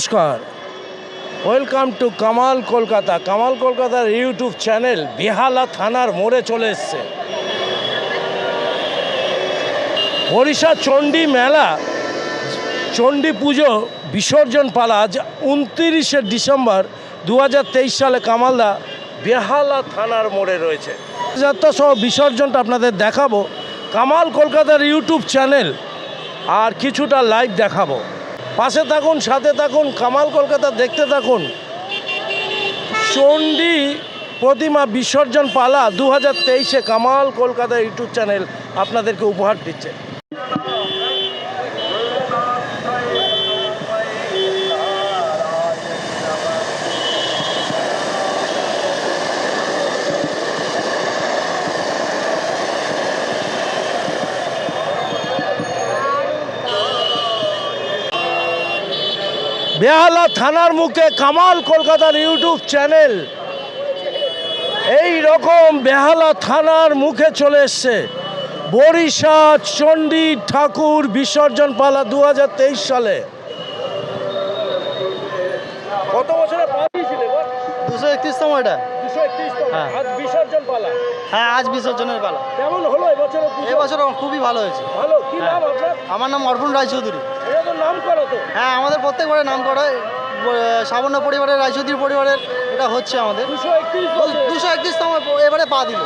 নমস্কার। Welcome to Kamal Kolkata Kamal কলকাতার YouTube channel বেহালা থানার মোড়ে চলে এসছে। ওড়িশা চণ্ডী মেলা, চণ্ডী পুজো বিসর্জন পালা আজ উনতিরিশে ডিসেম্বর দু হাজার তেইশ সালে কামালদা বেহালা থানার মোড়ে রয়েছে। যাত্রা সহ বিসর্জনটা আপনাদের দেখাবো। কামাল কলকাতার ইউটিউব চ্যানেল আর কিছুটা লাইভ দেখাবো। পাশে থাকুন, সাথে থাকুন, কামাল কলকাতা দেখতে থাকুন। চণ্ডী প্রতিমা বিসর্জন পালা দু হাজার তেইশে কামাল কলকাতা ইউটিউব চ্যানেল আপনাদেরকে উপহার দিচ্ছে। বেহালা থানার মুখে কামাল কলকাতার ইউটিউব চ্যানেল। এই রকম বেহালা থানার মুখে চলে এসছে। বরিশা চণ্ডী ঠাকুর বিসর্জন পালা দু হাজার তেইশ সালে। কত বছরে দুশো একত্রিশ এটা 231 তম। হ্যাঁ। আজ বিসর্জন পালা। হ্যাঁ আজ বিসর্জনের পালা। কেমন হলো এবছর এবছর খুবই ভালো হয়েছে। ভালো? কি হ্যাঁ। নাম আপনার? আমার নাম অর্পণ রায়চৌধুরী। এটা নাম করো তো। হ্যাঁ আমাদের প্রত্যেকবারে নাম করা সাবর্ণ পরিবারের রায়চৌধুরী পরিবারের এটা হচ্ছে আমাদের। দুশো একত্রিশ দুশো একত্রিশতম এবারে পা দিল।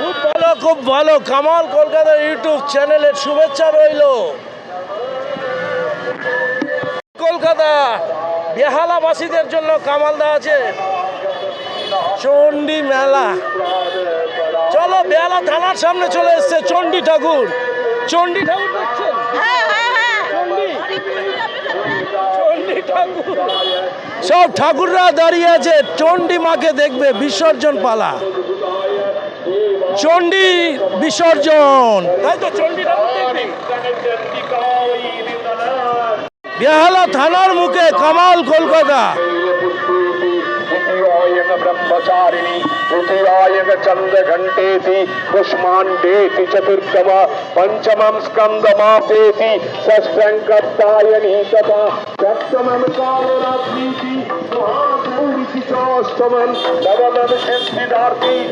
খুব ভালো খুব ভালো। কামাল কলকাতার ইউটিউব চ্যানেলের শুভেচ্ছা রইল। কলকাতা বেহালাবাসীদের জন্য কামালদা আছে। চণ্ডী মেলা। চলো বেহালা থানার সামনে চলে এসছে চণ্ডী ঠাকুর। চণ্ডী ঠাকুর দেখছেন? চণ্ডী। ঠাকুর। সব ঠাকুররা দাঁড়িয়ে আছে চণ্ডী মাকে দেখবে বিসর্জন পালা। চণ্ডী বিসর্জন। তাই তো চণ্ডী বেহালা থানার মুখে কামাল কলকাতা। ध्यान ब्रह्मचारिणी द्वितीयायक चंद घंटे कुष्मांडे चतुर्थम पंचमं स्कंदमापेति षष्ठं कप्तायनी तथा सप्तम कालरात्रीति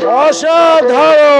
भाषा धारो।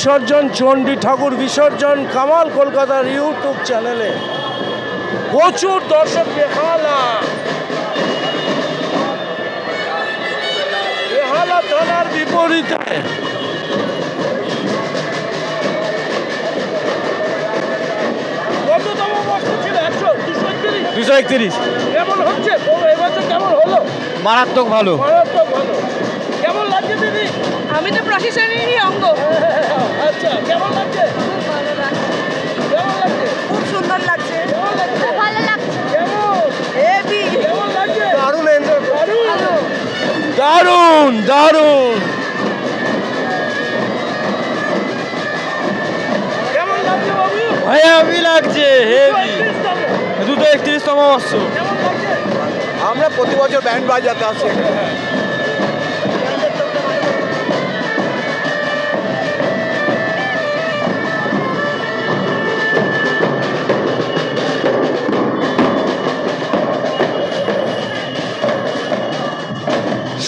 বিসর্জন চণ্ডী ঠাকুর বিসর্জন কামাল কলকাতার ইউটিউব চ্যানেলে। প্রচুর দর্শক বেহালা। বেহালা থানার বিপরীতে। দুশো একত্রিশ। কেমন হচ্ছে? এবছর কেমন হলো? মারাত্মক ভালো। আমি তো প্রশাসনেরই অঙ্গ। আচ্ছা কেমন লাগছে? খুব সুন্দর লাগছে। কেমন লাগছে? ভালো লাগছে। দারুণ দারুণ। হেভি লাগছে হেভি 31 তম। দুটো একত্রিশতম। বর্ষ। কেমন লাগছে? আমরা প্রতি বছর ব্যান্ড বাজাতে আসি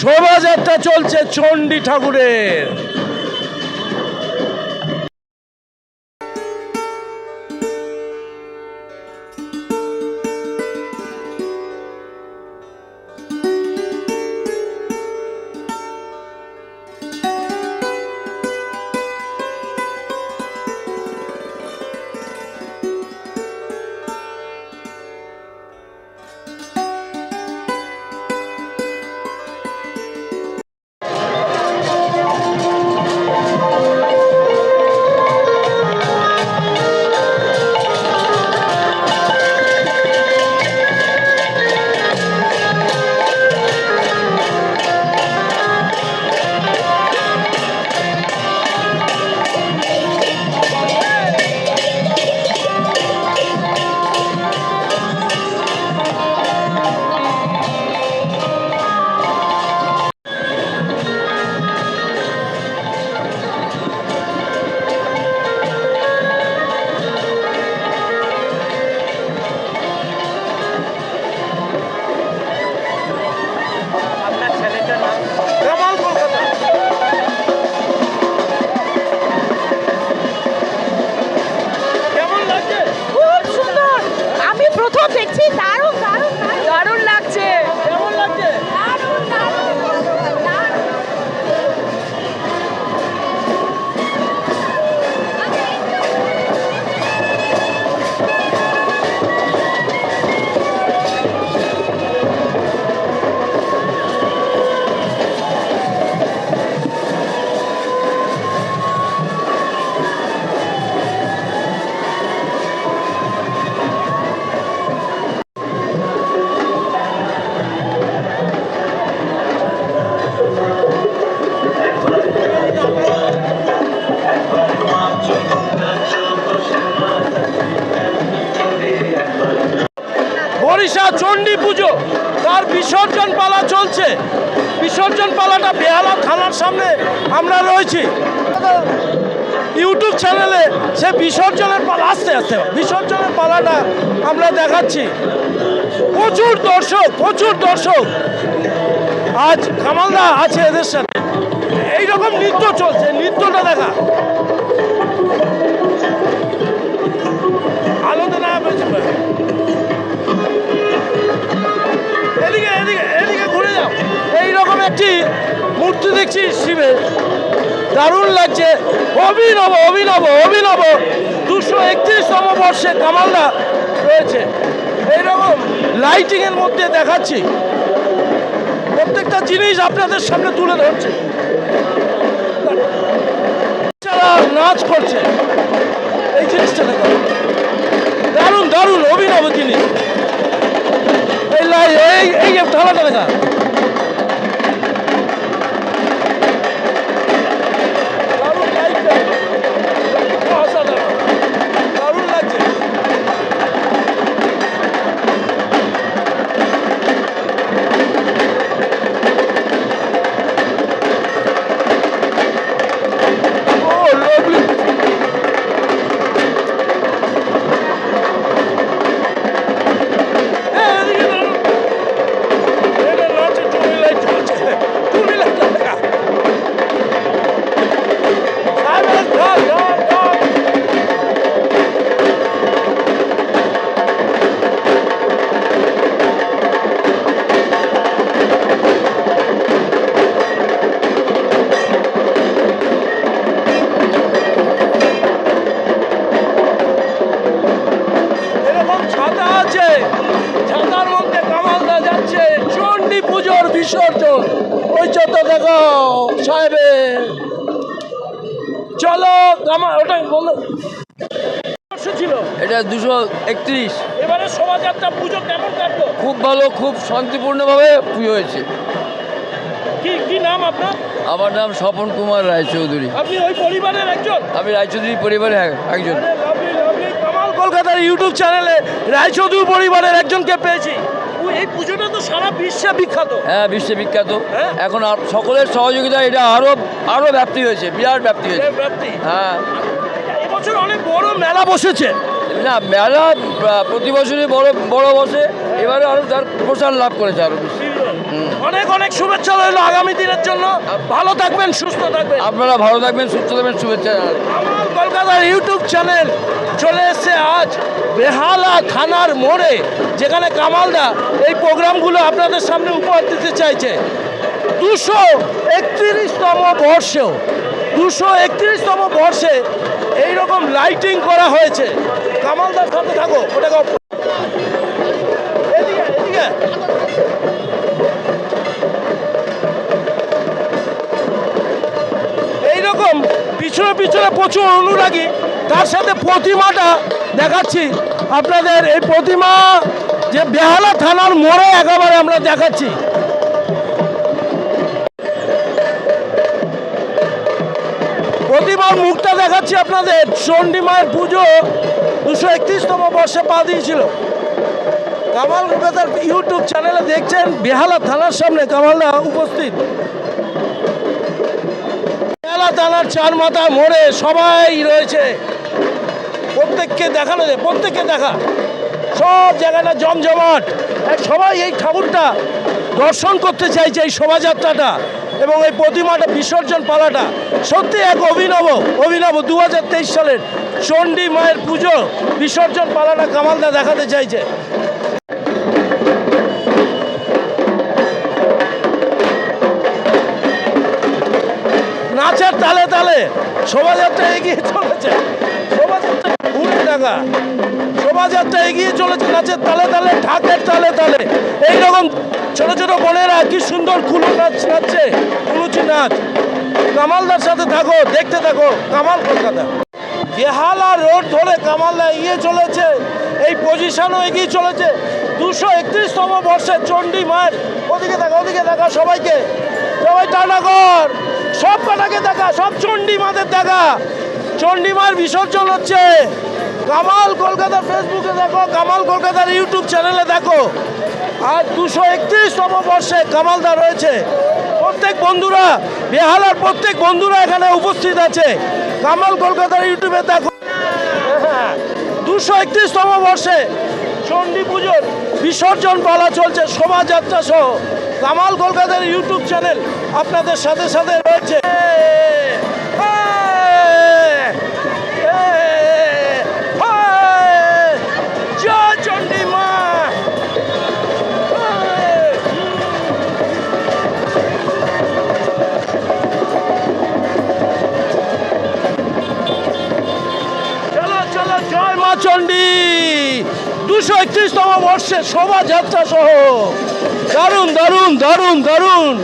শোভাযাত্রা চলছে চণ্ডী ঠাকুরের। কামালদা আছে এদের সাথে এইরকম নৃত্য চলছে, নৃত্যটা দেখা। আলোতে না এদিকে ঘুরে যাও। এইরকম একটি মূর্তি দেখছি শিবের দারুণ লাগছে। অভিনব অভিনব অভিনব। দুশো একত্রিশতম বর্ষে কামালদা রয়েছে। এইরকম লাইটিংয়ের মধ্যে দেখাচ্ছি। প্রত্যেকটা জিনিস আপনাদের সামনে তুলে ধরছে। নাচ করছে, এই জিনিসটা দেখো। দারুণ দারুণ অভিনব জিনিস। এই এই এই দেখা। একত্রিশ। এবারে শোভাযাত্রা পুজো কেমন কাটলো? খুব ভালো খুব শান্তিপূর্ণভাবে পুজো হয়েছে। কি কি নাম আপনার? আমার নাম স্বপন কুমার রায়চৌধুরী। আপনি ওই পরিবারের একজন? আমি রায়চৌধুরী পরিবারের একজন। কলকাতার ইউটিউব চ্যানেলে রায়চৌধুরী পরিবারের একজনকে পেয়েছি। এই পুজোটা তো সারা বিশ্বে বিখ্যাত। হ্যাঁ বিশ্বে বিখ্যাত। হ্যাঁ। এখন সকলের সহযোগিতা এটা আরও আরও ব্যাপ্তি হয়েছে বিরাট ব্যাপ্তি হয়েছে। ব্যাপ্তি। হ্যাঁ। এবছর অনেক বড় মেলা বসেছে। না মেলা প্রতি বছরই বড় বড় বসে। এবারে আরও তার প্রসার লাভ করেছে আরও অনেক অনেক শুভেচ্ছা রইল আগামী দিনের জন্য। ভালো থাকবেন সুস্থ থাকবেন। আপনারা ভালো থাকবেন সুস্থ থাকবেন শুভেচ্ছা কলকাতার ইউটিউব চ্যানেল চলে এসছে আজ বেহালা থানার মোড়ে যেখানে কামালদা এই প্রোগ্রামগুলো আপনাদের সামনে উপহার দিতে চাইছে। দুশো একত্রিশতম বর্ষেও দুশো একত্রিশতম বর্ষে এইরকম লাইটিং করা হয়েছে। প্রচুর অনুরাগী। তার সাথে প্রতিমাটা দেখাচ্ছি। আপনাদের এই প্রতিমা যে বেহালা থানার মোড়ে একেবারে আমরা দেখাচ্ছি। প্রতিমার মুখটা দেখাচ্ছি আপনাদের। চণ্ডী মায়ের পুজো দুশো একত্রিশতম বর্ষে পা দিয়েছিল। কামাল ইউটিউব চ্যানেলে দেখছেন বেহালা থানার সামনে কামালদা উপস্থিত। চার মাথা মোড়ে সবাই রয়েছে। প্রত্যেককে দেখানো যায়, প্রত্যেককে দেখা। সব জায়গাটা জমজমাট। সবাই এই ঠাকুরটা দর্শন করতে চাইছে এই শোভাযাত্রাটা এবং এই প্রতিমাটা, বিসর্জন পালাটা। সত্যি এক অভিনব অভিনব দু হাজার তেইশ সালের চণ্ডী মায়ের পুজো, বিসর্জন পালাটা কামালদা দেখাতে চাইছে। তালে তালে। শোভাযাত্রা এগিয়ে চলেছে। শোভাযাত্রা ঘুরে দেখা শোভাযাত্রা এগিয়ে চলেছে নাচের তালে তালে, ঢাকের তালে তালে। এইরকম ছোট ছোট বোনেরা কি সুন্দর কুলু নাচ নাচছে? কুলুচি নাচ। কামালদার সাথে থাকো, দেখতে থাকো। কামাল কলকাতা। বেহালা রোড ধরে কামালদা এগিয়ে চলেছে। এই পজিশনও এগিয়ে চলেছে। দুশো একত্রিশতম বর্ষে চণ্ডী মায়ের। ওদিকে দেখা ওদিকে দেখা সবাইকে। সবাই টানা কর। সব কটাকে দেখা, সব চণ্ডী মাদের দেখা। চণ্ডী মায়ের বিসর্জন হচ্ছে। কামাল কলকাতার ফেসবুকে দেখো, কামাল কলকাতার ইউটিউব চ্যানেলে দেখো। আর দুশো একত্রিশতম বর্ষে কামালদা রয়েছে। প্রত্যেক বন্ধুরা, বেহালার প্রত্যেক বন্ধুরা এখানে উপস্থিত আছে। কামাল কলকাতার ইউটিউবে দেখো। দুশো একত্রিশতম বর্ষে চণ্ডী পুজোর বিসর্জন পালা চলছে, শোভাযাত্রা সহ। কামাল কলকাতার ইউটিউব চ্যানেল আপনাদের সাথে সাথে রয়েছে। চণ্ডী। দুশো একত্রিশতম বর্ষে শোভাযাত্রা সহ। দারুণ দারুণ দারুণ দারুণ।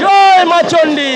জয় মা চণ্ডী।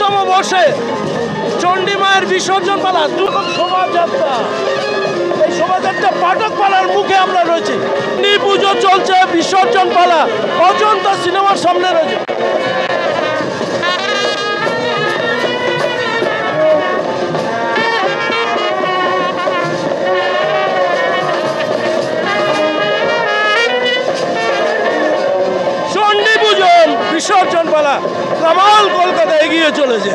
একত্রিশতম বর্ষে চণ্ডীমায়ের বিসর্জন পালা দুটো শোভাযাত্রা। এই শোভাযাত্রা পাঠক পালার মুখে আমরা রয়েছি। পুজো চলছে, বিসর্জন পালা, অজন্তা সিনেমার সামনে রয়েছে। পুজো বিসর্জন পালা কামাল কলকাতা এগিয়ে চলেছে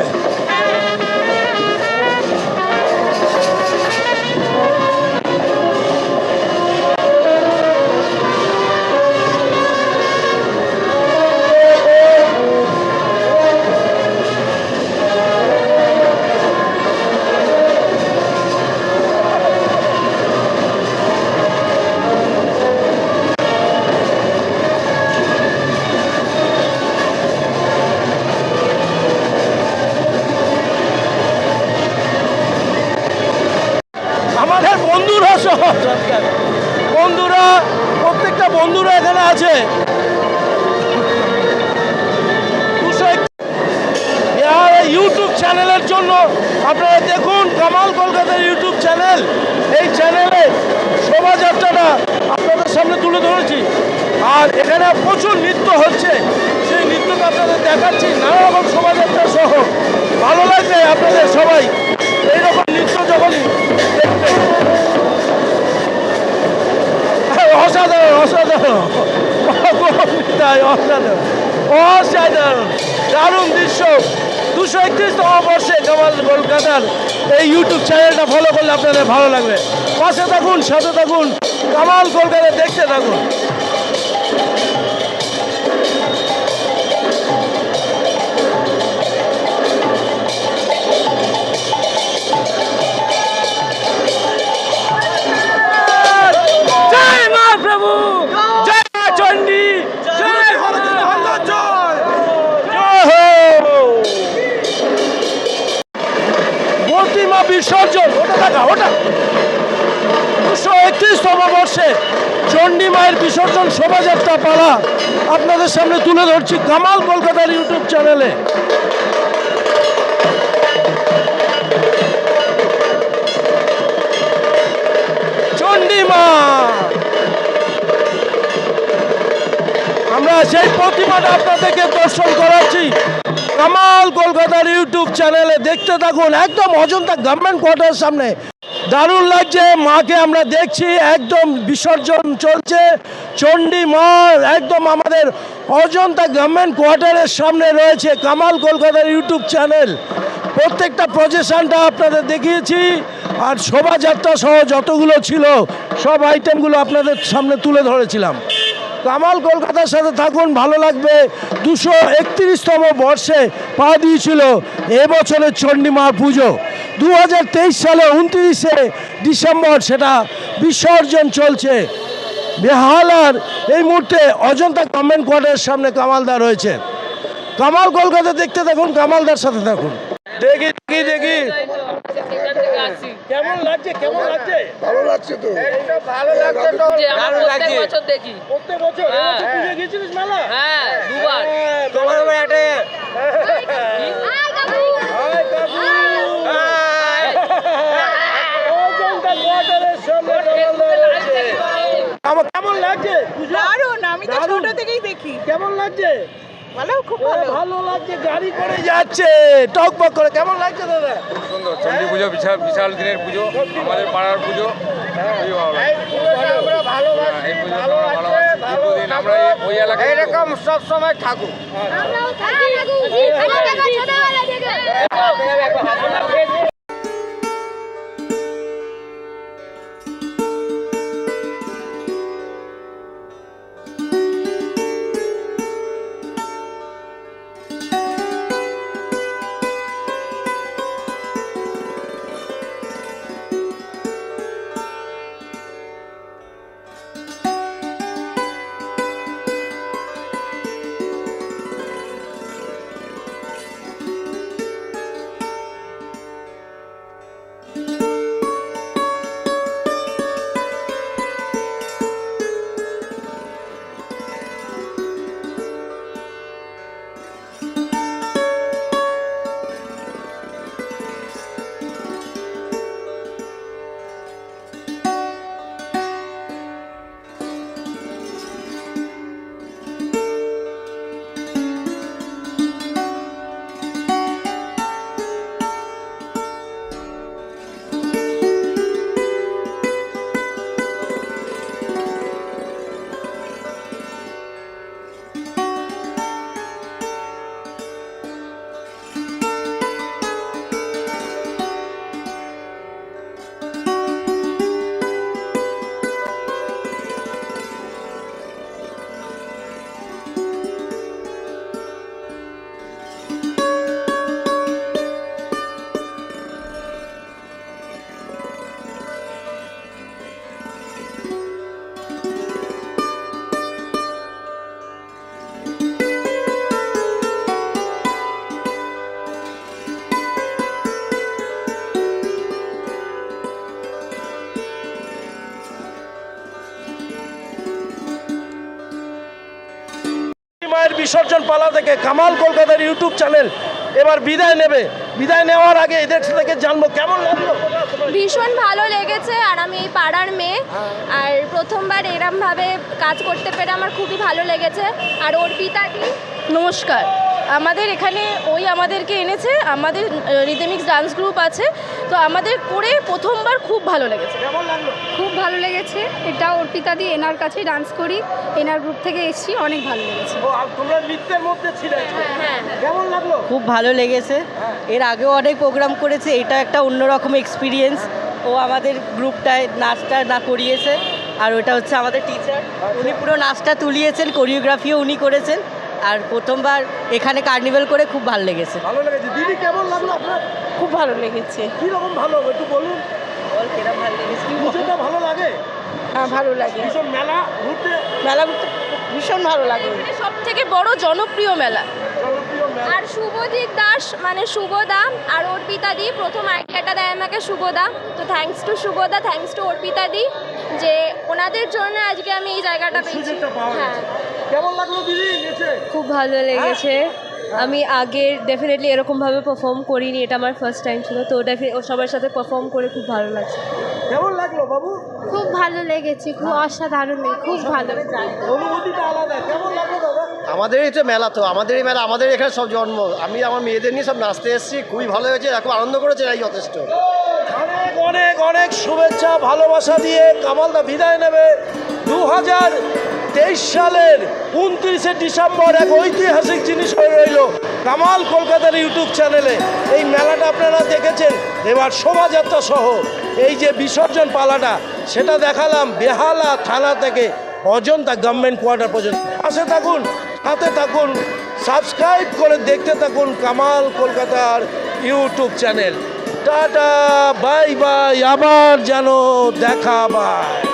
প্রচুর নৃত্য হচ্ছে। সেই নৃত্যটা আপনাদের দেখাচ্ছি নানা রকম শোভাযাত্রা সহ। ভালো লাগবে আপনাদের সবাই। এইরকম নৃত্য যখনই হ্যাঁ, অসাধারণ অসাধারণ। তাই অসাধারণ। অসাধারণ। দারুণ দৃশ্য। দুশো একত্রিশতম বর্ষে কামাল কলকাতার এই ইউটিউব চ্যানেলটা ফলো করলে আপনাদের ভালো লাগবে। পাশে থাকুন সাথে থাকুন। কামাল কলকাতা দেখতে থাকুন। জয় প্রভু জয় চণ্ডী প্রতিমা বিসর্জন। ওটা দেখা, ওটা। বর্ষে চণ্ডী মায়ের বিসর্জন শোভাযাত্রা পালা আপনাদের সামনে তুলে ধরছি কামাল কলকাতার ইউটিউব চ্যানেলে। চণ্ডী মা। সেই প্রতিমাটা আপনাদেরকে দর্শন করাচ্ছি। কামাল কলকাতার ইউটিউব চ্যানেলে দেখতে থাকুন, একদম অজন্তা গভর্নমেন্ট কোয়ার্টার সামনে। দারুণ লাগছে, মাকে আমরা দেখছি, একদম বিসর্জন চলছে। চণ্ডী মা একদম আমাদের অজন্তা গভর্নমেন্ট কোয়ার্টারের সামনে রয়েছে কামাল কলকাতার ইউটিউব চ্যানেল। প্রত্যেকটা প্রজেশনটা আপনাদের দেখিয়েছি, আর শোভাযাত্রা সহ যতগুলো ছিল, সব আইটেমগুলো আপনাদের সামনে তুলে ধরেছিলাম। কামাল কলকাতার সাথে থাকুন, ভালো লাগবে। দুশো একত্রিশতম বর্ষে পা দিয়েছিল এবছরের চণ্ডীমা পুজো। দু হাজার তেইশ সালে উনত্রিশে ডিসেম্বর সেটা বিসর্জন চলছে। বেহালার এই মুহূর্তে অজন্তা গভর্নমেন্ট কোয়ার্টারের সামনে কামালদা রয়েছে। কামাল কলকাতা দেখতে থাকুন, কামালদার সাথে থাকুন। দেখি দেখি দেখি। কেমন লাগছে কেমন লাগছে? ভালো লাগছে তো। যে আমরা প্রত্যেক বছর দেখি। প্রত্যেক বছর? হ্যাঁ। পুজো গেছিলিস মেলা? হ্যাঁ দুবার। তোমার একটা অজন্তা কোয়ার্টারের সামনে কামালদা রয়েছে কেমন লাগছে? দারুণ আমি তো ছোট থেকেই দেখি। কেমন লাগছে? ভালো খুব ভালো। ভালো লাগছে গাড়ি করে যাচ্ছে। টক করে কেমন লাগছে দাদা? সুন্দর চণ্ডী পুজো বিশাল বিশাল দিনের পুজো আমাদের পাড়ার পুজো। খুবই ভালো লাগে আমরা ভালোবাসি হ্যাঁ, এরকম সব সময় থাকুক। পালা থেকে কামাল কলকাতার ইউটিউব চ্যানেল এবার বিদায় নেবে। বিদায় নেওয়ার আগে এদের থেকে জানব কেমন লাগল? ভীষণ ভালো লেগেছে আর আমি এই পাড়ার মেয়ে। আর প্রথমবার এরমভাবে কাজ করতে পেরে আমার খুবই ভালো লেগেছে। আর অর্পিতাদি নমস্কার। আমাদের এখানে ওই আমাদেরকে এনেছে আমাদের রিদমিক্স ডান্স গ্রুপ আছে তো আমাদের করে প্রথমবার খুব ভালো লেগেছে। খুব ভালো লেগেছে। এটা অর্পিতাদি এনার কাছে ডান্স করি। এনার গ্রুপ থেকে এসেছি অনেক ভালো লেগেছে। ও, আর তোমরা নৃত্যের মধ্যে হ্যাঁ কেমন খুব ভালো লেগেছে। এর আগেও অনেক প্রোগ্রাম করেছে এটা একটা অন্যরকম এক্সপিরিয়েন্স ও আমাদের গ্রুপটায় নাচটা না করিয়েছে আর ওটা হচ্ছে আমাদের টিচার উনি পুরো নাচটা তুলিয়েছেন কোরিওগ্রাফিও উনি করেছেন। আর প্রথমবার এখানে কার্নিভেল করে খুব ভালো লেগেছে। ভালো লেগেছে। দিদি কেমন লাগল আপনার? খুব ভালো লেগেছে। কীরকম ভালো একটু বলুন? বল কিরম ভালো লেগেছে? পুজোটা ভালো লাগে? হ্যাঁ ভালো লাগে। ভীষণ মেলা ঘুরতে? মেলা ঘুরতে ভীষণ ভালো লাগে। সব থেকে বড় জনপ্রিয় মেলা। আর শুভজিৎ দাস মানে শুভদা আর অর্পিতা দি প্রথম আইডিয়াটা দেয় আমাকে শুভদা। তো থ্যাঙ্কস টু শুভদা থ্যাঙ্কস টু অর্পিতা দি যে ওনাদের জন্য আজকে আমি এই জায়গাটা পেয়েছি। হ্যাঁ। কেমন লাগল দিদি নেচে? খুব ভালো লেগেছে। আমি আগে ডেফিনেটলি এরকমভাবে পারফর্ম করিনি এটা আমার ফার্স্ট টাইম ছিল তো ডেফি ও সবার সাথে পারফর্ম করে খুব ভালো লাগছে। কেমন লাগল বাবু? খুব ভালো লেগেছে খুব অসাধারণ খুব ভালো। অনুভূতিটা আলাদা কেমন লাগল দাদা? আমাদেরই তো মেলা তো আমাদেরই মেলা আমাদের এখানে সব জন্ম। আমি আমার মেয়েদের নিয়ে সব নাচতে এসেছি খুবই ভালো হয়েছে খুব আনন্দ করেছে এই যথেষ্ট। অনেক অনেক অনেক শুভেচ্ছা ভালোবাসা দিয়ে কামালদা বিদায় নেবে। দু হাজার তেইশ সালের উনত্রিশে ডিসেম্বর এক ঐতিহাসিক জিনিস হয়ে রইল কামাল কলকাতার ইউটিউব চ্যানেলে। এই মেলাটা আপনারা দেখেছেন? এবার শোভাযাত্রা সহ এই যে বিসর্জন পালাটা, সেটা দেখালাম বেহালা থানা থেকে অজন্তা গভর্নমেন্ট কোয়ার্টার পর্যন্ত। আসে থাকুন, সাথে থাকুন, সাবস্ক্রাইব করে দেখতে থাকুন কামাল কলকাতার YouTube channel. Ta-ta, bye bye, আবার যেন দেখা বাই